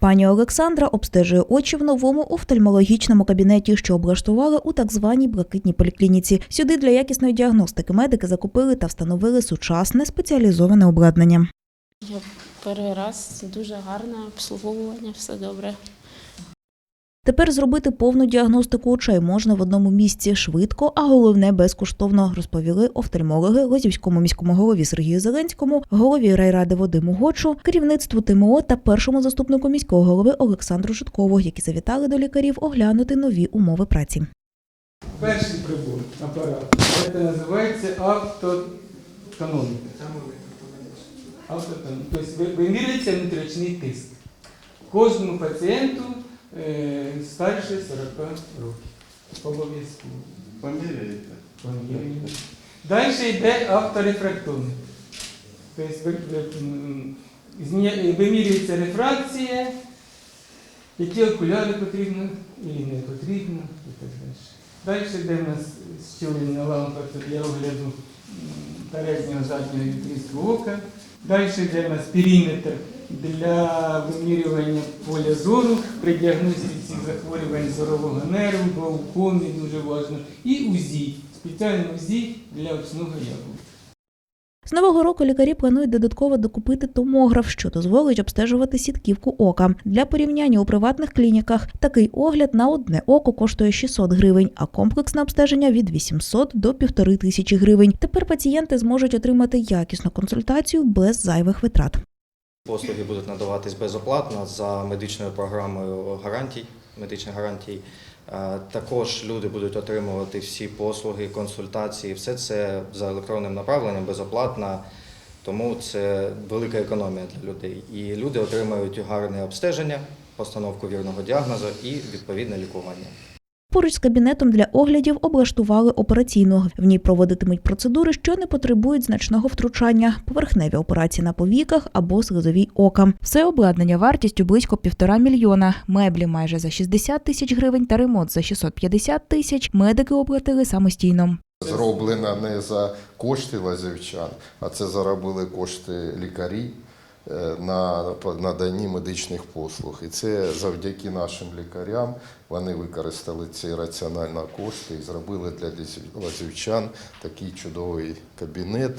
Пані Олександра обстежує очі в новому офтальмологічному кабінеті, що облаштували у так званій блакитній поліклініці. Сюди для якісної діагностики медики закупили та встановили сучасне спеціалізоване обладнання. Я перший раз дуже гарне обслуговування, все добре. Тепер зробити повну діагностику очей можна в одному місці швидко, а головне безкоштовно, розповіли офтальмологи Лозівському міському голові Сергію Зеленському, голові райради Вадиму Гочу, керівництву ТМО та першому заступнику міського голови Олександру Житкову, які завітали до лікарів оглянути нові умови праці. Перший прибор, апарат, це називається автотономіка. Автотономіка. Тобто ви- вимірюється внутрішній тиск. Кожному пацієнту старше 40 років. Обов'язково. Поміряєте? Поміряємо. Далі йде авторефрактометр. Тобто вимірюється рефракція, які окуляри потрібно і не потрібно, і так далі. Далі йде в нас щілинна лампа це для огляду переднього заднього і відрізку ока. Далі йде в нас периметр для вимірювання поля зору при діагностиці захворювань зорового нерву, глаукоми дуже важливо. І УЗІ, спеціальне УЗІ для очного яблука. З нового року лікарі планують додатково докупити томограф, що дозволить обстежувати сітківку ока. Для порівняння у приватних клініках такий огляд на одне око коштує 600 гривень, а комплексне обстеження від 800 до 1500 тисячі гривень. Тепер пацієнти зможуть отримати якісну консультацію без зайвих витрат. Послуги будуть надаватись безоплатно за медичною програмою гарантій, медичних гарантій. Е, Також люди будуть отримувати всі послуги, консультації, все це за електронним направленням безоплатно, тому це велика економія для людей. І люди отримають гарне обстеження, постановку вірного діагнозу і відповідне лікування. Поруч з кабінетом для оглядів облаштували операційну. В ній проводитимуть процедури, що не потребують значного втручання, поверхневі операції на повіках або слизовій ока. Все обладнання вартістю близько півтора мільйона. Меблі майже за 60 тисяч гривень та ремонт за 650 тисяч. Медики оплатили самостійно. Зроблена не за кошти лазівчан, а це заробили кошти лікарі на наданні медичних послуг. І це завдяки нашим лікарям вони використали ці раціонально кошти і зробили для лазівчан такий чудовий кабінет.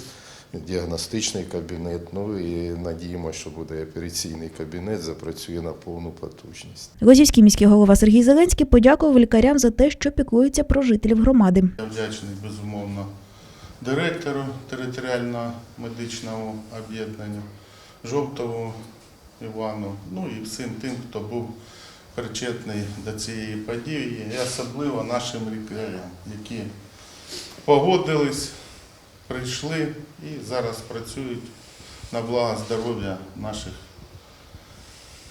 Діагностичний кабінет, ну і надіємося, що буде операційний кабінет, запрацює на повну потужність. Лозівський міський голова Сергій Зеленський подякував лікарям за те, що піклуються про жителів громади. Я вдячний, безумовно, директору територіального медичного об'єднання Жовтову Івану, ну і всім тим, хто був причетний до цієї події, і особливо нашим лікарям, які погодились, прийшли і зараз працюють на благо здоров'я наших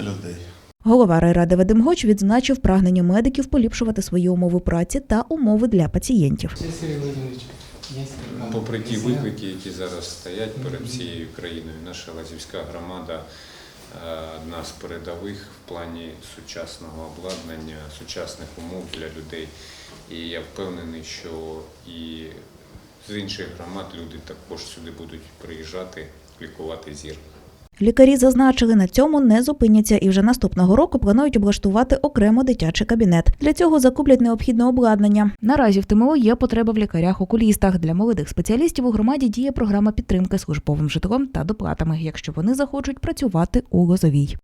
людей. Голова райради Вадим Гоч відзначив прагнення медиків поліпшувати свої умови праці та умови для пацієнтів. Попри ті виклики, які зараз стоять перед всією країною, наша Лазівська громада е, одна з передових в плані сучасного обладнання, сучасних умов для людей. І я впевнений, що і з інших громад люди також сюди будуть приїжджати, лікувати зір. Лікарі зазначили, на цьому не зупиняться і вже наступного року планують облаштувати окремо дитячий кабінет. Для цього закуплять необхідне обладнання. Наразі в ТМО є потреба в лікарях-окулістах. Для молодих спеціалістів у громаді діє програма підтримки службовим житлом та доплатами, якщо вони захочуть працювати у Лозовій.